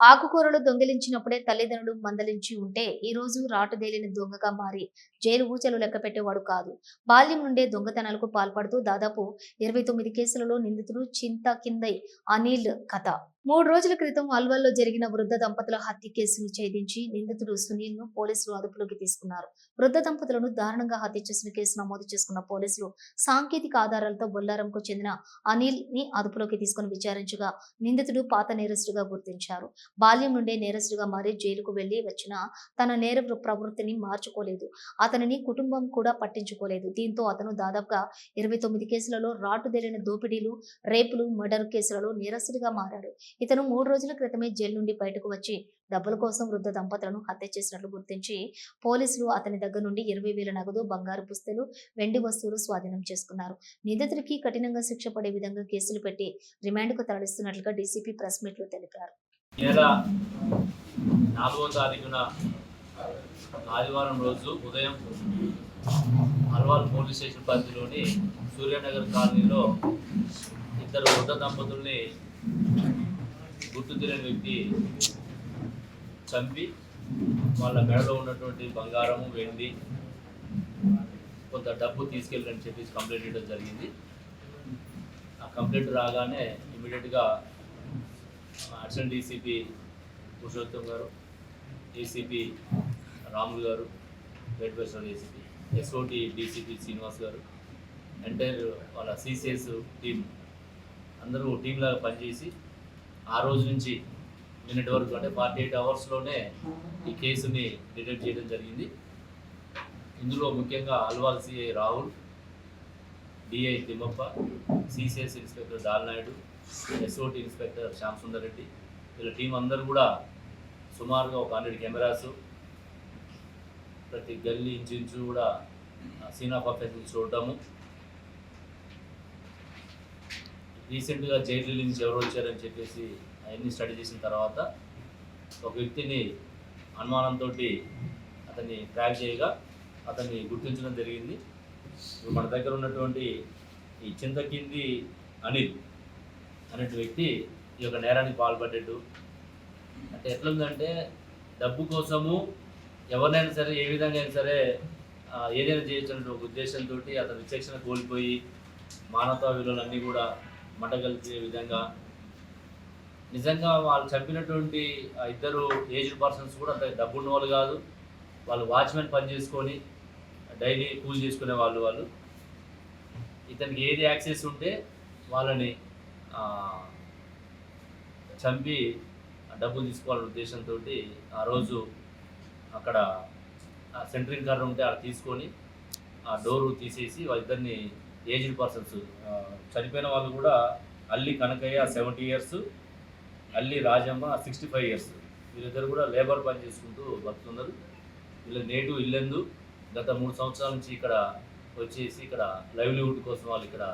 ఆకుకూరలు దొంగిలించినప్పుడే తల్లిదండ్రులు మందలించి ఉంటే ఈ రోజు రాటుదేలిన దొంగగా మారి జైలు ఊచలు లెక్క పెట్టేవాడు కాదు. బాల్యం నుండే దొంగతనాలకు పాల్పడుతూ దాదాపు ఇరవై తొమ్మిది కేసులలో నిందితుడు చింత కిందై అనిల్ కథ. మూడు రోజుల క్రితం అల్వల్లో జరిగిన వృద్ధ దంపతుల హత్య కేసును ఛేదించి నిందితుడు సునీల్ను పోలీసులు అదుపులోకి తీసుకున్నారు. వృద్ధ దంపతులను దారుణంగా హత్య చేసిన కేసు నమోదు చేసుకున్న పోలీసులు సాంకేతిక ఆధారాలతో బొల్లారంకు చెందిన అనిల్ని అదుపులోకి తీసుకుని విచారించగా నిందితుడు పాత నేరస్తుడిగా గుర్తించారు. బాల్యం నుండే నేరస్తుడిగా మారి జైలుకు వెళ్ళి వచ్చిన తన నేర ప్రవృత్తిని మార్చుకోలేదు. అతనిని కుటుంబం కూడా పట్టించుకోలేదు. దీంతో అతను దాదాపుగా ఇరవై తొమ్మిది కేసులలో రాటుదేలిన దోపిడీలు రేపులు మర్డర్ కేసులలో నేరస్తుడిగా మారాడు. ఇతను మూడు రోజుల క్రితమే జైలు నుండి బయటకు వచ్చి డబ్బుల కోసం వృద్ధ దంపతులను హత్య చేసినట్లు గుర్తించి పోలీసులు అతని దగ్గర నుండి ఇరవై వేల నగదు బంగారు పుస్తలు వెండి వస్తువులు స్వాధీనం చేసుకున్నారు. నిందితుడికి కఠినంగా శిక్ష పడే విధంగా కేసులు పెట్టి రిమాండ్కు తరలిస్తున్నట్లుగా డీసీపీ ప్రెస్ మీట్లో తెలిపారు. నాలుగో తారీఖున ఆదివారం రోజు ఉదయం అల్వాల్ పోలీస్ స్టేషన్ పరిధిలోని సూర్యనగర్ కాలనీలో ఇద్దరు వృద్ధ దంపతుల్ని గుర్తు తెలియని వ్యక్తి చంపి వాళ్ళ మెడలో ఉన్నటువంటి బంగారము వెండి కొంత డబ్బు తీసుకెళ్ళని చెప్పేసి కంప్లైంట్ ఇవ్వడం జరిగింది. ఆ కంప్లైంట్ రాగానే ఇమీడియట్గా అడిషనల్ డీసీపీ పురుషోత్తం గారు ACP Ramulu garu wait western ACP SOT DCP Srinivas garu entire వాళ్ళ సీసీఎస్ టీం అందరూ టీంలాగా పనిచేసి ఆ రోజు నుంచి నిన్నటి వరకు అంటే ఫార్టీ ఎయిట్ అవర్స్లోనే ఈ కేసుని డిటెక్ట్ చేయడం జరిగింది. ఇందులో ముఖ్యంగా Alwal CI Rahul DI Thimmappa CCS inspector Dalnaidu SOT inspector Shyam Sundar Reddy వీళ్ళ టీం అందరూ కూడా సుమారుగా ఒక హండ్రెడ్ కెమెరాస్ ప్రతి గల్లీ ఇంచు కూడా సీన్ ఆఫ్ చూడటము రీసెంట్గా జైలు నుంచి ఎవరు వచ్చారని చెప్పేసి అవన్నీ స్టడీ చేసిన తర్వాత ఒక వ్యక్తిని అనుమానంతో అతన్ని ట్రాక్ చేయగా అతన్ని గుర్తించడం జరిగింది. ఇప్పుడు మన దగ్గర ఉన్నటువంటి ఈ చింతకింది అనిల్ అనే వ్యక్తి ఈ యొక్క నేరానికి పాల్పడ్డాడు. అంటే ఎట్లుందంటే డబ్బు కోసము ఎవరినైనా సరే ఏ విధంగా అయినా సరే ఏదైనా చేయొచ్చు అనే ఒక ఉద్దేశంతో అతని విచక్షణ కోల్పోయి మానవతా విలువలన్నీ కూడా మటగలిచే విధంగా. నిజంగా వాళ్ళు చంపినటువంటి ఇద్దరు ఏజ్డ్ పర్సన్స్ కూడా అంత డబ్బు వాళ్ళు కాదు. వాళ్ళు వాచ్మెన్ పని చేసుకొని డైలీ కూల్ చేసుకునే వాళ్ళు వాళ్ళు. ఇతనికి ఏది యాక్సెస్ ఉంటే వాళ్ళని చంపి ఆ డబ్బులు తీసుకోవాలనే ఉద్దేశంతో ఆ రోజు అక్కడ సెంట్రింగ్ కర్ర ఉంటే అక్కడ తీసుకొని ఆ డోరు తీసేసి వాళ్ళిద్దరిని ఏజ్డ్ పర్సన్స్ చనిపోయిన వాళ్ళు కూడా అల్లి కనకయ్య సెవెంటీ ఇయర్స్ అల్లి రాజమ్మ సిక్స్టీ ఫైవ్ ఇయర్స్ వీళ్ళిద్దరు కూడా లేబర్ పని చేసుకుంటూ బతుకుతున్నారు. వీళ్ళ నేటివ్ ఇల్లెందు గత మూడు సంవత్సరాల నుంచి ఇక్కడ వచ్చేసి ఇక్కడ లైవ్లీహుడ్ కోసం వాళ్ళు ఇక్కడ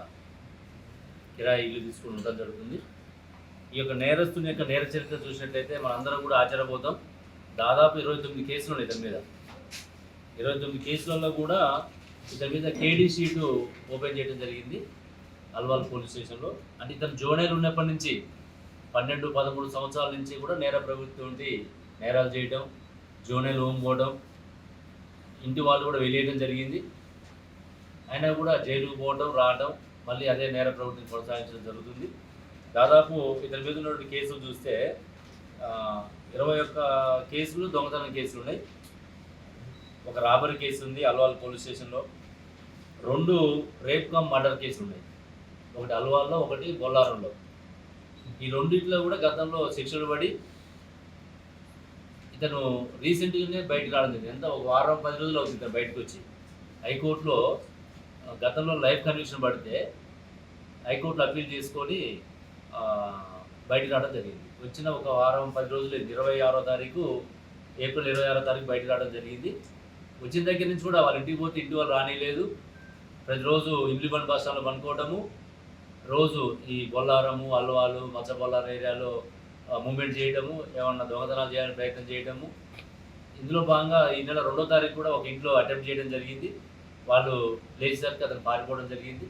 కిరాయి ఇల్లు తీసుకుని ఉండడం జరుగుతుంది. ఈ యొక్క నేరస్తుని యొక్క నేర చరిత్ర చూసినట్లయితే మనందరం కూడా ఆశ్చర్యపోతాం. దాదాపు ఇరవై తొమ్మిది కేసులు ఉన్నాయి ఇతని మీద. ఇరవై తొమ్మిది కేసులలో కూడా ఇతని మీద కేడీ షీటు ఓపెన్ చేయడం జరిగింది. అల్వాల్ పోలీస్ స్టేషన్లో. అంటే ఇతను జోనైల్ ఉన్నప్పటి నుంచి పన్నెండు పదమూడు సంవత్సరాల నుంచి కూడా నేర ప్రభుత్వం నేరాలు చేయడం జోనైల్ హోమ్ పోవడం ఇంటి వాళ్ళు కూడా వెళ్ళేయడం జరిగింది. అయినా కూడా జైలుకు పోవడం రావడం మళ్ళీ అదే నేర ప్రవృత్తిని కొనసాగించడం జరుగుతుంది. దాదాపు ఇతని మీద ఉన్నటువంటి కేసులు చూస్తే ఇరవై ఒక్క కేసులు దొంగతనం కేసులు ఉన్నాయి. ఒక రాబరీ కేసు ఉంది అల్వాల్ పోలీస్ స్టేషన్లో. రెండు రేప్ కమ్ మర్డర్ కేసులు ఉన్నాయి ఒకటి అల్వాల్లో ఒకటి బొల్లారంలో. ఈ రెండిట్లో కూడా గతంలో శిక్షలు పడి ఇతను రీసెంట్గానే బయటకు రావడం జరిగింది. ఎంత? ఒక వారం పది రోజులు అవుతుంది ఇతను బయటకు వచ్చి హైకోర్టులో గతంలో లైఫ్ కన్విక్షన్ పడితే హైకోర్టులో అప్పీల్ చేసుకొని బయటకు రావడం జరిగింది. వచ్చిన ఒక వారం పది రోజులు ఇరవై ఆరో తారీఖు ఏప్రిల్ ఇరవై ఆరో తారీఖు బయటకు రావడం జరిగింది. వచ్చిన దగ్గర నుంచి కూడా వాళ్ళ ఇంటికి పోతే ఇంటి వాళ్ళు రానిలేదు. ప్రతిరోజు ఇంప్లిమెంట్ బస్ స్టాండ్లో పనుకోవటము. రోజు ఈ బొల్లారము అల్వాలు మచ్చ బొల్లారం ఏరియాలో మూమెంట్ చేయడము ఏమన్నా దొంగతనాలు చేయాలని ప్రయత్నం చేయడము ఇందులో భాగంగా ఈ నెల రెండో తారీఖు కూడా ఒక ఇంట్లో అటెంప్ట్ చేయడం జరిగింది. వాళ్ళు లేచేసరికి అతను పారిపోవడం జరిగింది.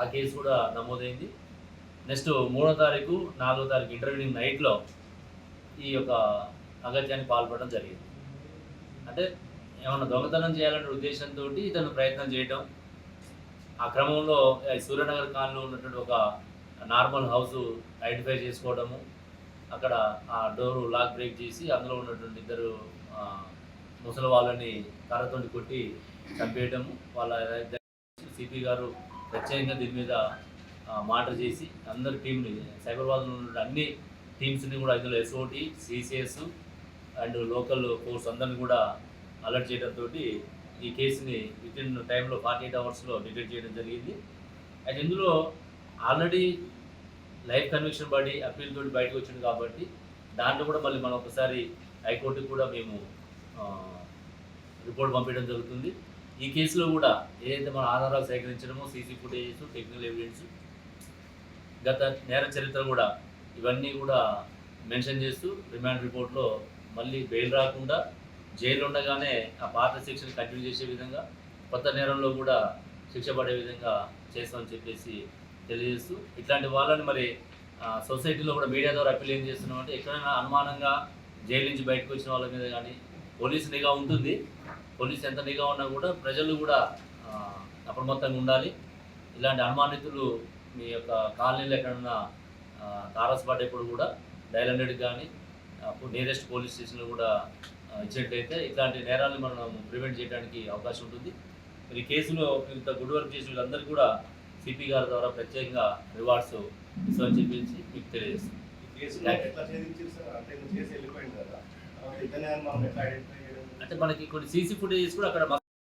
ఆ కేసు కూడా నమోదైంది. నెక్స్ట్ మూడో తారీఖు నాలుగో తారీఖు ఇంటర్వ్యూనింగ్ నైట్లో ఈ యొక్క అగత్యానికి పాల్పడడం జరిగింది. అంటే ఏమన్నా దొంగతనం చేయాలనే ఉద్దేశంతో ఇతను ప్రయత్నం చేయడం ఆ క్రమంలో సూర్యనగర్ కాలనీలో ఉన్నటువంటి ఒక నార్మల్ హౌస్ ఐడెంటిఫై చేసుకోవడము అక్కడ ఆ డోరు లాక్ బ్రేక్ చేసి అందులో ఉన్నటువంటి ఇద్దరు ముసలి వాళ్ళని కర్రతోటి కొట్టి చంపేయడము వాళ్ళ సిపి గారు ప్రత్యేకంగా దీని మీద ఆ, మాటర్ చేసి అందరి టీంని సైబరాబాద్లో ఉన్న అన్ని టీమ్స్ని కూడా ఇందులో SOT CCS and local force అందరిని కూడా అలర్ట్ చేయడంతో ఈ కేసుని విత్ ఇన్ టైంలో ఫార్టీ ఎయిట్ అవర్స్లో డిటెక్ట్ చేయడం జరిగింది. అయితే ఇందులో ఆల్రెడీ లైఫ్ కన్విక్షన్ బడి అప్పీల్ తోటి బయటకు వచ్చింది కాబట్టి దాంట్లో కూడా మళ్ళీ మనం ఒకసారి హైకోర్టుకి కూడా మేము రిపోర్ట్ పంపించడం జరుగుతుంది. ఈ కేసులో కూడా ఏదైతే మన ఆధారాలు సేకరించడమో సీసీ ఫుటేజెస్ టెక్నికల్ ఎవిడెన్స్ గత నేర చరిత్ర కూడా ఇవన్నీ కూడా మెన్షన్ చేస్తూ రిమాండ్ రిపోర్ట్లో మళ్ళీ బెయిల్ రాకుండా జైలు ఉండగానే ఆ పాత శిక్షను కంటిన్యూ చేసే విధంగా కొత్త నేరంలో కూడా శిక్ష పడే విధంగా చేస్తామని చెప్పేసి తెలియజేస్తూ ఇట్లాంటి వాళ్ళని మరి సొసైటీలో కూడా మీడియా ద్వారా అప్పీల్ ఏం చేస్తున్నాం అంటే ఎక్కడైనా అనుమానంగా జైలు నుంచి బయటకు వచ్చిన వాళ్ళ మీద కానీ పోలీస్ నిఘా ఉంటుంది. పోలీస్ ఎంత నిఘా ఉన్నా కూడా ప్రజలు కూడా అప్రమత్తంగా ఉండాలి. ఇలాంటి అనుమానితులు మీ యొక్క కాలనీలో ఎక్కడన్నా ఆ, తారసపడేప్పుడు కూడా డైల్ హండ్రెడ్ కానీ నియరెస్ట్ పోలీస్ స్టేషన్లో కూడా ఇచ్చినట్లయితే ఇట్లాంటి నేరాలను మనం ప్రివెంట్ చేయడానికి అవకాశం ఉంటుంది. మరి కేసులో ఇంత గుడ్ వర్క్ చేసిన వీళ్ళందరికీ కూడా సిపి గారి ద్వారా ప్రత్యేకంగా రివార్డ్స్ ఇస్తామని చెప్పేసి మీకు చేయడం? అంటే మనకి కొన్ని సీసీ ఫుటేజెస్ కూడా అక్కడ